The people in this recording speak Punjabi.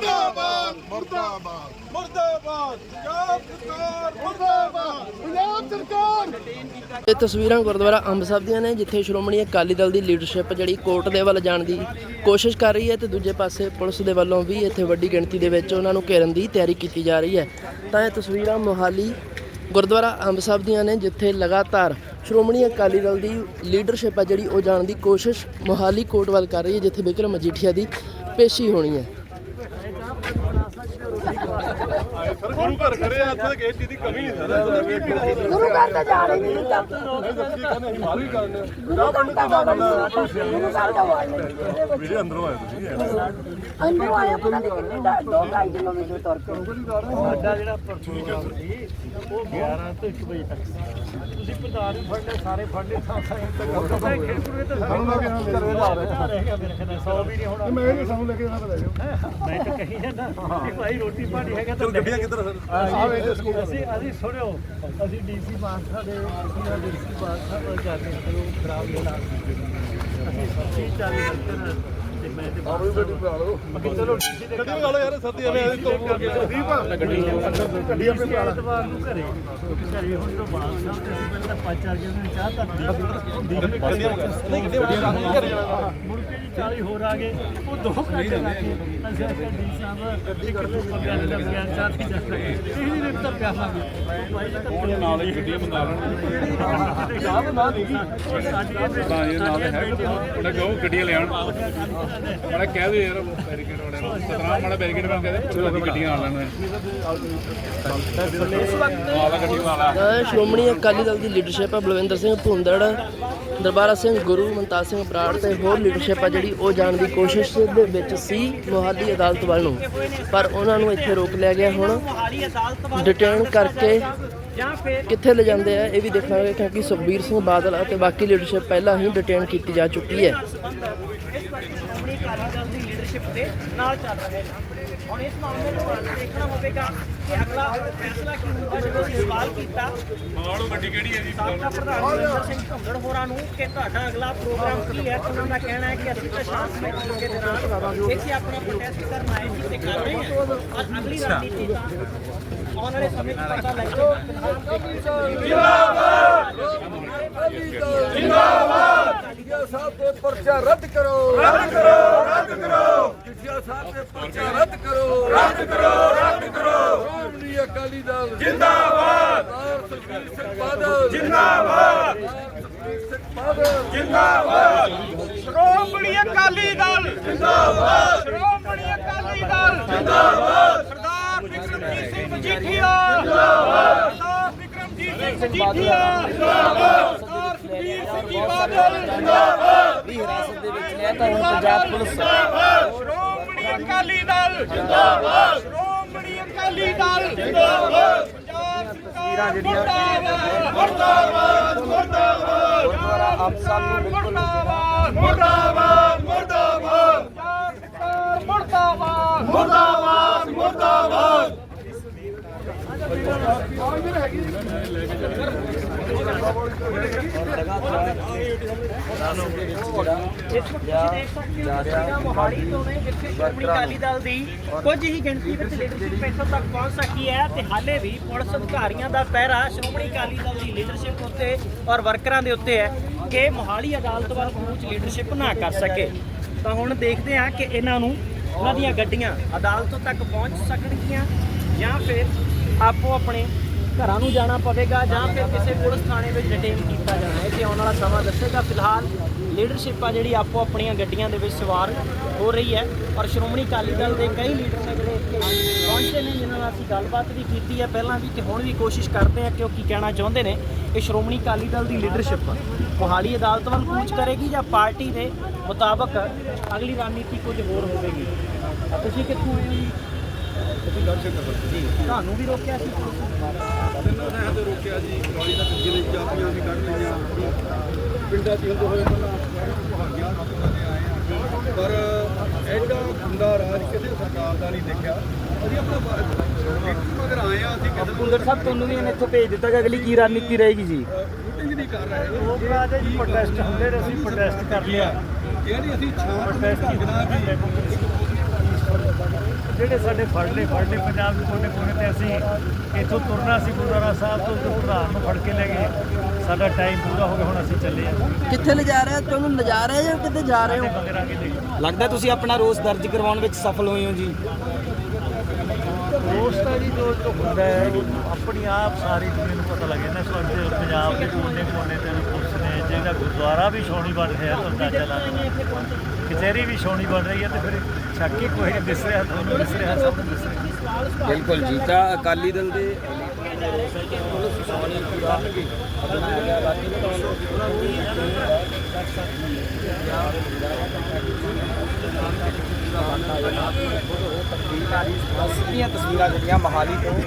ਮੁਰਦਾਬਾਦ ਮੁਰਦਾਬਾਦ। ਮੁਰਦਾਬਾਦ। ਪੰਜਾਬ ਸਰਕਾਰ ਮੁਰਦਾਬਾਦ। ਪੰਜਾਬ ਸਰਕਾਰ। ਇਹ ਤਸਵੀਰਾਂ ਗੁਰਦੁਆਰਾ ਅੰਬ ਸਾਹਿਬ ਦੀਆਂ ਨੇ ਜਿੱਥੇ ਸ਼੍ਰੋਮਣੀ ਅਕਾਲੀ ਦਲ ਦੀ ਲੀਡਰਸ਼ਿਪ ਜਿਹੜੀ ਕੋਰਟ ਦੇ ਵੱਲ ਜਾਣ ਦੀ ਕੋਸ਼ਿਸ਼ ਕਰ ਰਹੀ ਹੈ ਤੇ ਦੂਜੇ ਪਾਸੇ ਪੁਲਿਸ ਦੇ ਵੱਲੋਂ ਵੀ ਇੱਥੇ ਵੱਡੀ ਗਿਣਤੀ ਦੇ ਵਿੱਚ ਉਹਨਾਂ ਨੂੰ ਘੇਰਨ ਦੀ ਤਿਆਰੀ ਕੀਤੀ ਜਾ ਰਹੀ ਹੈ। ਤਾਂ ਇਹ ਤਸਵੀਰਾਂ ਮੋਹਾਲੀ ਗੁਰਦੁਆਰਾ ਅੰਬ ਸਾਹਿਬ ਦੀਆਂ ਨੇ ਜਿੱਥੇ ਲਗਾਤਾਰ ਸ਼੍ਰੋਮਣੀ ਅਕਾਲੀ ਦਲ ਦੀ ਲੀਡਰਸ਼ਿਪ ਹੈ ਜਿਹੜੀ ਉਹ ਜਾਣ ਦੀ ਕੋਸ਼ਿਸ਼ ਮੋਹਾਲੀ ਕੋਰਟ ਵੱਲ ਕਰ ਰਹੀ ਹੈ ਜਿੱਥੇ ਬਿਕਰਮ ਮਜੀਠੀਆ ਦੀ ਪੇਸ਼ੀ ਹੋਣੀ ਹੈ। Thank you. ਸਰ ਗੁਰੂ ਘਰ ਖੜੇ ਆ ਇੱਥੇ ਤਾਂ ਕਿਸੇ ਚੀਜ਼ ਦੀ ਕਮੀ ਨਹੀਂ ਸਰ। ਗੁਰੂ ਘਰ ਤੇ ਜਾ ਰਹੀ ਨਹੀਂ ਤਾਂ। ਸੱਚੀ ਕਹਿੰਦੇ ਅਸੀਂ ਮਾਰੂ ਹੀ ਕਰਨੇ ਗੁਰੂ ਘਰ ਤਾਂ ਵਾੜ ਨਹੀਂ ਗੁਰੂ ਘਰ ਤਾਂ ਵਾੜ ਨਹੀਂ ਵੀਰੇ ਅੰਦਰੋਂ ਆਏ ਤੁਸੀਂ ਅੰਦਰੋਂ ਆਇਆ ਪਤਾ ਨਹੀਂ ਕਿੰਨੇ ਦਾ 2 2.5 ਕਿਲੋਮੀਟਰ ਤੁਰ ਕੇ। ਸਾਡਾ ਜਿਹੜਾ ਪਰਚੂਨ ਸੀ ਉਹ 11 ਤੋਂ 1 ਵਜੇ ਤੱਕ ਤੁਸੀਂ ਪ੍ਰਧਾਨ ਵੀ ਫੜਨੇ ਸਾਰੇ ਫੜਨੇ ਥਾਂ ਥਾਂ ਤੱਕ ਖੇਡੂਗੇ ਤਾਂ ਸਾਨੂੰ ਲੱਗੇ ਹਾਂ ਕਰਵੇ ਜਾ ਮੇਰੇ ਖਿਆਲ 100 ਵੀ ਨਹੀਂ ਹੋਣਾ। ਮੈਂ ਇਹ ਸਾਨੂੰ ਲੈ ਕੇ ਜਾਣਾ ਪਤਾ ਮੈਂ ਤਾਂ ਕਹੀ ਜਾਂਦਾ। ਕਿ ਭਾਈ ਰੋਟੀ ਪਾਣੀ ਹੈਗਾ ਤਾਂ ਗੱਡੀਆਂ ਕਿੱਧਰ ਸਰ ਅਸੀਂ ਅਸੀਂ ਸੁਣਿਓ ਅਸੀਂ ਡੀਸੀ ਮਾਨਸਾ ਦੇ ਡੀਸੀ ਮਾਨਸਾ ਤੋਂ ਜਾਂਦੇ ਹਾਂ ਉਹ ਖਰਾਬ ਹੋਣਾ ਅਸੀਂ ਸੱਚੀ ਚਾਲੀ ਵਰਕਰ ਤੇ ਮੈਂ ਤੇ ਆਹ ਵੀ ਗੱਡੀ ਬਣਾ ਲਓ ਬਾਕੀ ਚਲੋ ਡੀਸੀ ਦੇ ਗੱਡੀ ਵਾਲਾ ਯਾਰ ਸੱਦੀ ਐਵੇਂ ਅਸੀਂ ਤੋਂ ਕਰਕੇ ਦੀਪ ਗੱਡੀ ਗੱਡੀ ਆਪਣੇ ਬਣਾ ਲਾ ਐਤਵਾਰ ਨੂੰ ਘਰੇ ਘਰੇ ਹੁਣ ਤੋਂ ਬਾਅਦ ਸਾਹਿਬ ਤੇ ਅਸੀਂ ਪਹਿਲਾਂ ਪੰਜ ਚਾਰ ਜਣੇ ਨੂੰ ਚਾਹ ਤੱਕ ਮੁੜ ਕੇ ਜੀ 40 ਹੋਰ ਆ ਗਏ ਉਹ ਦੋ ਘੰਟੇ ਲੱਗੇ ਅਸੀਂ ਆਖਿਆ ਡੀ ਸਾਹਿਬ ਇੱਕ ਕਿਲੋ ਪੰਗਾ ਦਾ ਬਿਆਨ ਚਾਹ ਤੇ ਜਾਂਦਾ ਇਹ ਨਹੀਂ ਦਿੱਤਾ ਪਿਆਵਾਂਗੇ ਭਾਈ ਜੀ ਤਾਂ ਨਾਲ ਹੀ ਗੱਡੀਆਂ ਮੰਗਾ ਲੈਣ ਚਾਹ ਬਣਾ ਦੇਗੀ ਸਾਡੀ ਇਹ ਨਾਲ ਹੈ ਉਹਨਾਂ ਕਹੋ ਗੱਡੀਆਂ ਲਿਆਉਣ ਮਾੜਾ ਕਹਿ ਦੇ ਯਾਰ ਬੈਰੀਕੇਡ ਵਾਲਿਆਂ ਨੂੰ। ਮਾੜਾ ਬੈਰੀਕੇਡ ਬਣ ਕੇ ਦੇ ਅਸੀਂ ਗੱਡੀਆਂ ਆ ਲੈਣ ਆਲਾ ਗੱਡੀ ਵਾਲਾ ਸ਼੍ਰੋਮਣੀ ਅਕਾਲੀ ਦਲ ਦੀ ਲੀਡਰਸ਼ਿਪ ਹੈ ਬਲਵਿੰਦਰ ਸਿੰਘ ਭੁੰਦੜ ਦਰਬਾਰਾ ਸਿੰਘ ਗੁਰੂ ਮਨਤਾਜ ਸਿੰਘ ਬਰਾੜ ਤੇ ਹੋਰ ਲੀਡਰਸ਼ਿਪ ਹੈ ਜਿਹੜੀ ਉਹ ਜਾਣ ਦੀ ਕੋਸ਼ਿਸ਼ ਦੇ ਵਿੱਚ ਸੀ ਮੋਹਾਲੀ ਅਦਾਲਤ ਵੱਲ ਨੂੰ। ਪਰ ਉਹਨਾਂ ਨੂੰ ਇੱਥੇ ਰੋਕ ਲਿਆ ਗਿਆ ਹੁਣ। ਵੱਲ ਡਿਟੇਨ ਕਰਕੇ ਕਿੱਥੇ ਲੈ ਜਾਂਦੇ ਆ ਇਹ ਵੀ ਦੇਖਾਂਗੇ ਕਿਉਂਕਿ ਸੁਖਬੀਰ ਸਿੰਘ ਬਾਦਲ ਅਤੇ ਬਾਕੀ ਲੀਡਰਸ਼ਿਪ ਪਹਿਲਾਂ ਹੀ ਡਿਟੇਨ ਕੀਤੀ ਜਾ ਚੁੱਕੀ ਹੈ। ਇਸ ਵਾਰ ਸ਼੍ਰੋਮਣੀ ਅਕਾਲੀ ਦਲ ਦੀ ਲੀਡਰਸ਼ਿਪ ਦੇ ਨਾਲ ਚੱਲ ਰਹੇ ਹਨ ਹੁਣ ਇਸ ਮਾਮਲੇ ਨੂੰ ਦੇਖਣਾ ਹੋਵੇਗਾ ਕਿ ਅਗਲਾ ਫੈਸਲਾ ਕੀ ਹੋਊਗਾ ਜਦੋਂ ਅਸੀਂ ਸਵਾਲ ਕੀਤਾ। ਮਾਲੋ ਗੱਡੀ ਕਿਹੜੀ ਹੈ ਜੀ ਸਾਬਕਾ ਪ੍ਰਧਾਨ ਸਿੰਘ ਧੁੰਦੜ ਹੋਰਾਂ ਨੂੰ ਕਿ ਤੁਹਾਡਾ ਅਗਲਾ ਪ੍ਰੋਗਰਾਮ ਕੀ ਹੈ? ਤਾਂ ਉਹਨਾਂ ਦਾ ਕਹਿਣਾ ਹੈ ਕਿ ਅਸੀਂ ਤਾਂ ਸ਼ਾਂਤਮਈ ਤਰੀਕੇ ਦੇ ਨਾਲ ਇੱਥੇ ਆਪਣਾ ਪ੍ਰੋਟੈਸਟ ਕਰਨ ਆਏ ਸੀ ਤੇ ਕਰ ਰਹੇ ਹਾਂ। ਔਰ ਅਗਲੀ ਰਣਨੀਤੀ ਦਾ ਆਉਣ ਵਾਲੇ ਸਮੇਂ 'ਚ ਪਤਾ ਲੱਗੇਗਾ ਜਿੱਤਿਆ ਸਾਹਿਬ ਦੇ ਪਰਚਾ ਰੱਦ ਕਰੋ! ਰੱਦ ਕਰੋ! ਰੱਦ ਕਰੋ! ਜਿੱਤਿਆ ਸਾਹਿਬ ਦੇ ਪਰਚਾ ਰੱਦ ਕਰੋ! ਰੱਦ ਕਰੋ! ਰੱਦ ਕਰੋ! ਸ਼੍ਰੋਮਣੀ ਅਕਾਲੀ ਦਲ! ਜਿੰਦਾਬਾਦ! ਸੁਖਬੀਰ ਸਿੰਘ ਬਾਦਲ! ਜਿੰਦਾਬਾਦ! ਜਿੰਦਾਬਾਦ! ਸ਼੍ਰੋਮਣੀ ਅਕਾਲੀ ਦਲ! ਜਿੰਦਾਬਾਦ! ਸ਼੍ਰੋਮਣੀ ਅਕਾਲੀ ਦਲ! ਜਿੰਦਾਬਾਦ ਸਰਦਾਰ ਵਿਕਰਮਜੀਤ ਸਿੰਘ ਮਜੀਠੀਆ ਜਿੰਦਾਬਾਦ ਸਰਦਾਰ ਵਿਕਰਮਜੀਤ ਸਿੰਘ ਮਜੀਠੀਆ ਜਿੰਦਾਬਾਦ ਸਰਦਾਰ ਸੁਖਬੀਰ ਸਿੰਘ ਜੀ ਬਾਦਲ ਜਿੰਦਾਬਾਦ। ਵੀ ਹਿਰਾਸਤ ਦੇ ਵਿੱਚ ਲੈ ਤਾਂ ਹੁਣ ਪੰਜਾਬ ਪੁਲਿਸ। ਸ਼੍ਰੋਮਣੀ ਅਕਾਲੀ ਦਲ ਜਿੰਦਾਬਾਦ। ਸ਼੍ਰੋਮਣੀ ਅਕਾਲੀ ਦਲ ਜਿੰਦਾਬਾਦ। ਪੰਜਾਬ ਸਰਕਾਰ ਜਿਹੜੀਆਂ ਮੁਰਦਾਬਾਦ। ਮੁਰਦਾਬਾਦ ਆਪ ਸਾਹਿਬ ਨੂੰ ਬਿਲਕੁਲ ਮੁਰਦਾਬਾਦ ਮੁਰਦਾਬਾਦ ਮੁਰਦਾਬਾਦ ਮੁਰਦਾਬਾਦ ਮੁਰਦਾਬਾਦ ਮੁਰਦਾਬਾਦ ਇਸ ਵਕਤ ਤੁਸੀਂ ਦੇਖ ਸਕਦੇ ਹੋ ਤਸਵੀਰਾਂ ਮੋਹਾਲੀ ਤੋਂ ਨੇ ਜਿੱਥੇ ਸ਼੍ਰੋਮਣੀ ਅਕਾਲੀ ਦਲ ਦੀ ਕੁਝ ਹੀ ਗਿਣਤੀ ਵਿੱਚ ਲੀਡਰਸ਼ਿਪ ਇੱਥੋਂ ਤੱਕ ਪਹੁੰਚ ਸਕੀ ਹੈ ਤੇ ਹਾਲੇ ਵੀ ਪੁਲਿਸ ਅਧਿਕਾਰੀਆਂ ਦਾ ਪਹਿਰਾ ਸ਼੍ਰੋਮਣੀ ਅਕਾਲੀ ਦਲ ਦੀ ਲੀਡਰਸ਼ਿਪ ਉੱਤੇ ਔਰ ਵਰਕਰਾਂ ਦੇ ਉੱਤੇ ਹੈ ਕਿ ਮੋਹਾਲੀ ਅਦਾਲਤ ਵੱਲ ਪਹੁੰਚ ਲੀਡਰਸ਼ਿਪ ਨਾ ਕਰ ਸਕੇ ਤਾਂ ਹੁਣ ਦੇਖਦੇ ਹਾਂ ਕਿ ਇਹਨਾਂ ਨੂੰ ਉਹਨਾਂ ਦੀਆਂ ਗੱਡੀਆਂ ਅਦਾਲਤ ਤੱਕ ਪਹੁੰਚ ਸਕਣਗੀਆਂ ਜਾਂ ਫਿਰ ਆਪੋ ਆਪਣੇ ਘਰਾਂ ਨੂੰ ਜਾਣਾ ਪਵੇਗਾ ਜਾਂ ਫਿਰ ਕਿਸੇ ਪੁਲਿਸ ਥਾਣੇ ਵਿੱਚ ਡਿਟੇਨ ਕੀਤਾ ਜਾਣਾ ਹੈ। ਤੇ ਆਉਣ ਵਾਲਾ ਸਮਾਂ ਦੱਸੇਗਾ। ਫਿਲਹਾਲ ਲੀਡਰਸ਼ਿਪ ਆ ਜਿਹੜੀ ਆਪੋ ਆਪਣੀਆਂ ਗੱਡੀਆਂ ਦੇ ਵਿੱਚ ਸਵਾਰ ਹੋ ਰਹੀ ਹੈ। ਔਰ ਸ਼੍ਰੋਮਣੀ ਅਕਾਲੀ ਦਲ ਦੇ ਕਈ ਲੀਡਰ ਨੇ ਜਿਹੜੇ ਇੱਥੇ ਪਹੁੰਚੇ ਨੇ, ਜਿਨ੍ਹਾਂ ਨਾਲ ਅਸੀਂ ਗੱਲਬਾਤ ਵੀ ਕੀਤੀ ਹੈ। ਪਹਿਲਾਂ ਵੀ ਤੇ ਹੁਣ ਵੀ ਕੋਸ਼ਿਸ਼ ਕਰਦੇ ਹਾਂ ਕਿ ਉਹ ਕੀ ਕਹਿਣਾ ਚਾਹੁੰਦੇ ਨੇ। ਇਹ ਸ਼੍ਰੋਮਣੀ ਅਕਾਲੀ ਦਲ ਦੀ ਲੀਡਰਸ਼ਿਪ ਮੋਹਾਲੀ ਅਦਾਲਤ ਵੱਲ ਕੂਚ ਕਰੇਗੀ ਜਾਂ ਪਾਰਟੀ ਦੇ ਮੁਤਾਬਕ ਅਗਲੀ ਰਣਨੀਤੀ ਕੁਝ ਹੋਰ ਹੋਵੇਗੀ? ਤੁਸੀਂ ਕਿੱਥੋਂ ਆਏ ਹੋ ਜੀ ਅਸੀਂ ਗੱਲ ਸ਼ੇਖਰ ਜੀ ਤੁਹਾਨੂੰ ਵੀ ਰੋਕਿਆ ਸੀ? ਤਿੰਨਾਂ ਨੇ ਤੇ ਰੋਕਿਆ ਜੀ ਗਾੜੀ ਦਾ ਜਿਹੜੇ ਚਾਬੀਆਂ ਵੀ ਕੱਢ ਲਈਆਂ ਪਿੰਡਾਂ 'ਚ ਹੁੰਦੇ ਹੋਏ ਪਹਿਲਾਂ ਭਾਗਿਆ ਪਰ ਐਡਾ ਗੁੰਡਾ ਰਾਜ ਕਿਸੇ ਸਰਕਾਰ ਦਾ ਨਹੀਂ ਦੇਖਿਆ। ਅਸੀਂ ਆਪਣਾ ਮਗਰ ਆਏ ਆ ਅਸੀਂ ਕਿਸੇ ਕੁੰਦਰ ਸਾਹਿਬ ਤੁਹਾਨੂੰ ਵੀ ਇਹਨੇ ਇੱਥੋਂ ਭੇਜ ਦਿੱਤਾ ਕਿ ਅਗਲੀ ਕੀ ਰਣਨੀਤੀ ਰਹੇਗੀ ਜੀ? ਮੀਟਿੰਗ ਨਹੀਂ ਕਰ ਰਹੇ ਲੋਕ ਰਾਜੇ ਜੀ ਪ੍ਰੋਟੈਸਟ ਹੁੰਦੇ ਅਸੀਂ ਪ੍ਰੋਟੈਸਟ ਕਰ ਲਿਆ। ਨਹੀਂ ਅਸੀਂ ਛਾਂ ਪ੍ਰੋਟੈਸਟ ਕਰਨਾ ਵੀ ਜਿਹੜੇ ਸਾਡੇ ਫੜਲੇ ਫੜਲੇ ਪੰਜਾਬ ਦੇ ਕੋਨੇ ਕੋਨੇ ਤੇ ਅਸੀਂ ਇੱਥੋਂ ਤੁਰਨਾ ਸੀ ਗੁਰਦੁਆਰਾ ਸਾਹਿਬ ਤੋਂ ਤੇ ਪ੍ਰਧਾਨ ਨੂੰ ਫੜ ਕੇ ਲੈ ਗਏ। ਸਾਡਾ ਟਾਈਮ ਪੂਰਾ ਹੋ ਗਿਆ ਹੁਣ ਅਸੀਂ ਚੱਲੇ ਆ ਕਿੱਥੇ ਲਿਜਾ ਰਹੇ ਤੁਹਾਨੂੰ ਲਿਜਾ ਰਹੇ ਜਾਂ ਕਿਤੇ ਜਾ ਰਹੇ ਹੋ? ਲੱਗਦਾ ਤੁਸੀਂ ਆਪਣਾ ਰੋਸ ਦਰਜ ਕਰਵਾਉਣ ਵਿੱਚ ਸਫਲ ਹੋਏ ਹੋ ਜੀ। ਦੋਸਤ ਆ ਜੀ ਜੋ ਹੁੰਦਾ ਹੈ ਆਪਣੀ ਆਪ ਸਾਰੀ ਦੁਨੀਆ ਨੂੰ ਪਤਾ ਲੱਗ ਜਾਂਦਾ ਸਾਡੇ ਪੰਜਾਬ ਦੇ ਕੋਨੇ ਕੋਨੇ ਤੇ ਜਿਹੜਾ ਗੁਰਦੁਆਰਾ ਵੀ ਸੋਹਣੀ ਬਣ ਰਿਹਾ ਤਾਂ ਅੰਦਾਜ਼ਾ ਲਾ ਲਓ ਕਚਹਿਰੀ ਵੀ ਸੋਹਣੀ ਬਣ ਰਹੀ ਹੈ ਤੇ ਫਿਰ ਸ਼ੱਕ ਕੋਈ ਨਹੀਂ ਦਿਸ ਰਿਹਾ ਤੁਹਾਨੂੰ ਦਿਸ ਰਿਹਾ ਸਭ ਦਿਸ ਰਿਹਾ ਬਿਲਕੁਲ ਜੀ ਤਾਂ ਅਕਾਲੀ ਦਲ ਦੇ ਤਸਵੀਰਾਂ ਜਿਹੜੀਆਂ ਮਹਾਲੀ ਤੋਂ